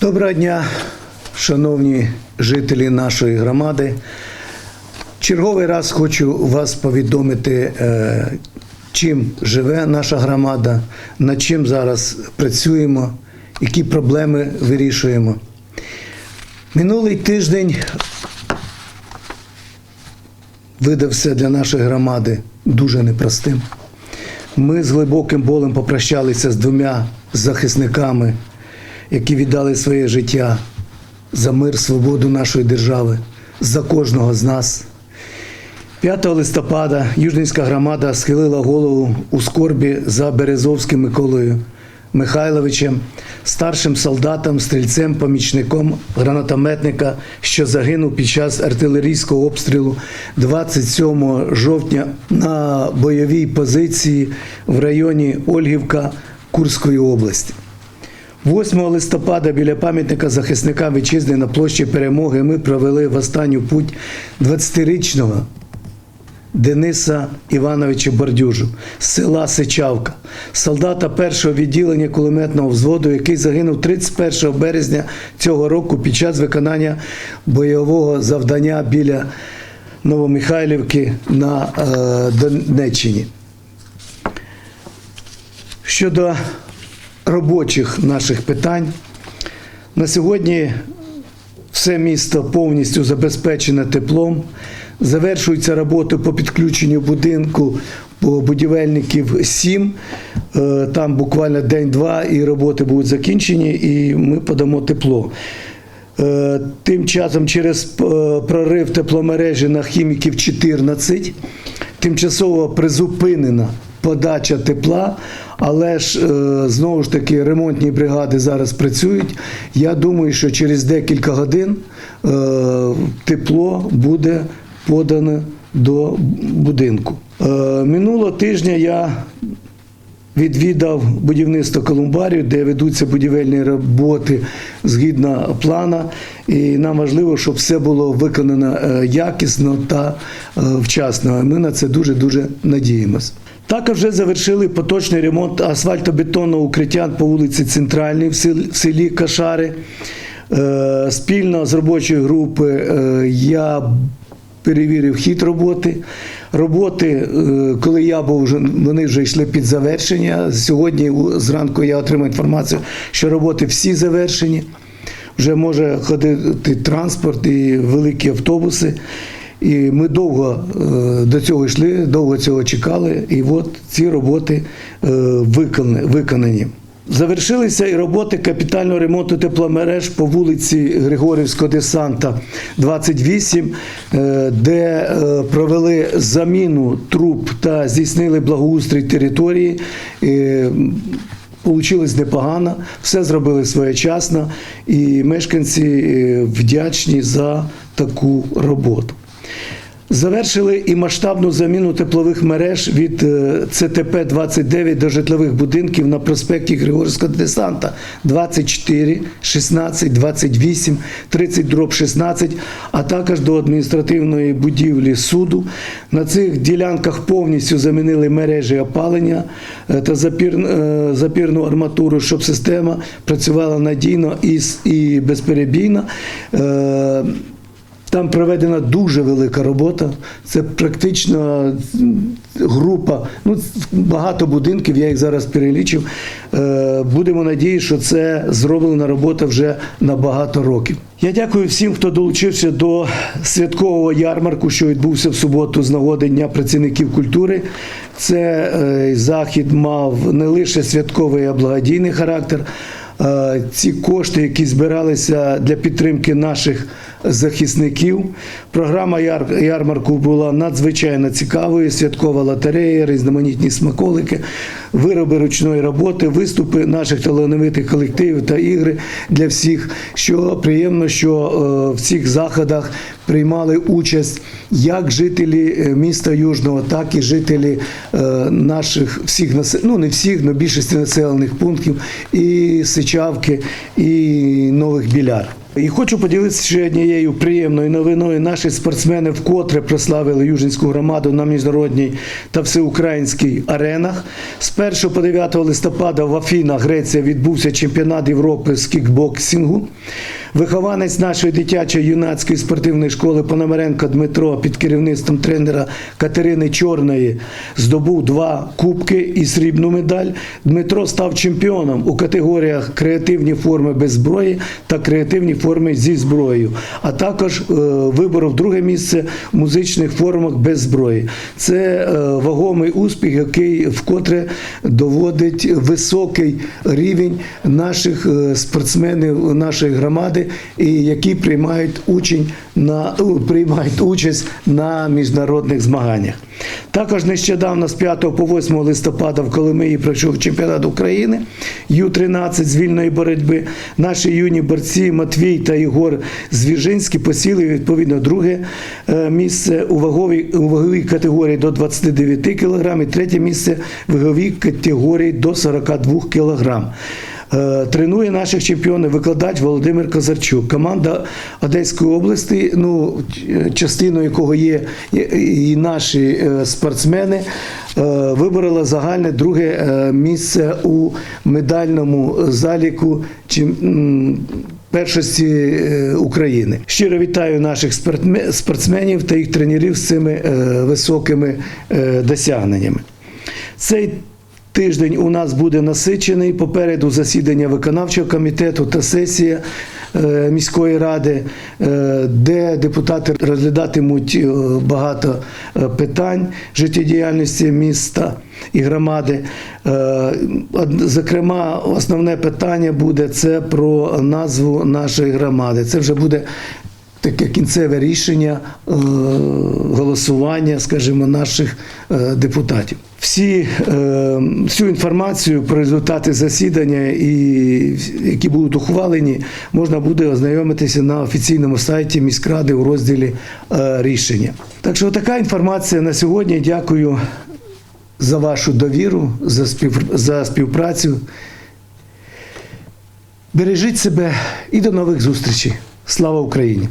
Доброго дня, шановні жителі нашої громади. Черговий раз хочу вас повідомити, е, чим живе наша громада, над чим зараз працюємо, які проблеми вирішуємо. Минулий тиждень видався для нашої громади дуже непростим. Ми з глибоким болем попрощалися з двома захисниками, які віддали своє життя за мир, свободу нашої держави, за кожного з нас. 5 листопада Южненська громада схилила голову у скорбі за Березовським Миколою Михайловичем, старшим солдатом, стрільцем, помічником гранатометника, що загинув під час артилерійського обстрілу 27 жовтня на бойовій позиції в районі Ольгівка Курської області. 8 листопада біля пам'ятника захисникам вітчизни на площі Перемоги ми провели в останню путь 20-річного Дениса Івановича Бордюжу з села Сичавка, солдата першого відділення кулеметного взводу, який загинув 31 березня цього року під час виконання бойового завдання біля Новомихайлівки на е, Донеччині. Щодо робочих наших питань, на сьогодні все місто повністю забезпечене теплом. Завершуються роботи по підключенню будинку будівельників 7. Е, Там буквально день-два і роботи будуть закінчені, і ми подамо тепло. Е, Тим часом через е, прорив тепломережі на хіміків 14 тимчасово призупинена подача тепла, але ж е, знову ж таки ремонтні бригади зараз працюють. Я думаю, що через декілька годин е, тепло буде подане до будинку. Е, Минулого тижня я відвідав будівництво Колумбарію, де ведуться будівельні роботи згідно плана. І нам важливо, щоб все було виконано якісно та вчасно. Ми на це дуже дуже надіємося. Також вже завершили поточний ремонт асфальтобетонного укриття по вулиці Центральній в селі- Кашари. Е, Спільно з робочої групи е, я перевірив хід роботи. Роботи, е, коли я був, вони вже йшли під завершення. Сьогодні зранку я отримав інформацію, що роботи всі завершені. Вже може ходити транспорт і великі автобуси. І ми довго е, до цього йшли, довго цього чекали, і от ці роботи е, виконані. Завершилися і роботи капітального ремонту тепломереж по вулиці Григорівського десанта 28, е, де провели заміну труб та здійснили благоустрій території. Получилось непогано, все зробили своєчасно, і мешканці вдячні за таку роботу. Завершили і масштабну заміну теплових мереж від е, ЦТП 29 до житлових будинків на проспекті Григорського десанта 24, 16, 28, 30 дроб 16, а також до адміністративної будівлі суду. На цих ділянках повністю замінили мережі опалення е, та е, запірну арматуру, щоб система працювала надійно і безперебійно. Там проведена дуже велика робота. Це практично група, ну багато будинків, я їх зараз перелічив. Е, Будемо надіятися, що це зроблена робота вже на багато років. Я дякую всім, хто долучився до святкового ярмарку, що відбувся в суботу з нагоди Дня працівників культури. Це е, захід мав не лише святковий, а благодійний характер. Ці кошти, які збиралися для підтримки наших захисників. Програма яр- ярмарку була надзвичайно цікавою. Святкова лотерея, різноманітні смаколики, вироби ручної роботи, виступи наших талановитих колективів та ігри для всіх. Що приємно, що е, в цих заходах приймали участь як жителі е, міста Южного, так і жителі е, наших всіх ну не всіх, але більшості населених пунктів і Сичавки, і Нових Біляр. І хочу поділитися ще однією приємною новиною. Наші спортсмени вкотре прославили Южинську громаду на міжнародній та всеукраїнській аренах. З 1 по 9 листопада в Афінах, Греція, відбувся чемпіонат Європи з кікбоксингу. Вихованець нашої дитячої юнацької спортивної школи Пономаренко Дмитро під керівництвом тренера Катерини Чорної здобув два кубки і срібну медаль. Дмитро став чемпіоном у категоріях креативні форми без зброї та креативні форми зі зброєю, а також е, виборов друге місце в музичних формах без зброї. Це е, вагомий успіх, який вкотре доводить високий рівень наших е, спортсменів нашої громади, і які приймають учень на приймають участь на міжнародних змаганнях. Також нещодавно з 5 по 8 листопада в Коломиї пройшов чемпіонат України Ю-13 з вільної боротьби. Наші юні борці Матвій та Ігор Звіжинські посіли відповідно друге е, місце у ваговій, у ваговій категорії до 29 кг і третє місце в ваговій категорії до 42 кг. Е, Тренує наших чемпіонів викладач Володимир Козарчук. Команда Одеської області, ну частиною якого є і- наші е, спортсмени, е, виборола загальне друге місце у медальному заліку першості України. Щиро вітаю наших спортсменів та їх тренерів з цими високими досягненнями. Цей Тиждень у нас буде насичений. Попереду засідання виконавчого комітету та сесія е, міської ради, е, де депутати розглядатимуть е, багато питань життєдіяльності міста і громади. Зокрема, основне питання буде це про назву нашої громади. Це вже буде таке кінцеве рішення е, голосування, скажімо, наших е, депутатів. Всі, е, всю інформацію про результати засідання, і, які будуть ухвалені, можна буде ознайомитися на офіційному сайті міськради у розділі рішення. Так що така інформація на сьогодні. Дякую за вашу довіру, за, спів, за співпрацю. Бережіть себе і до нових зустрічей. Слава Україні!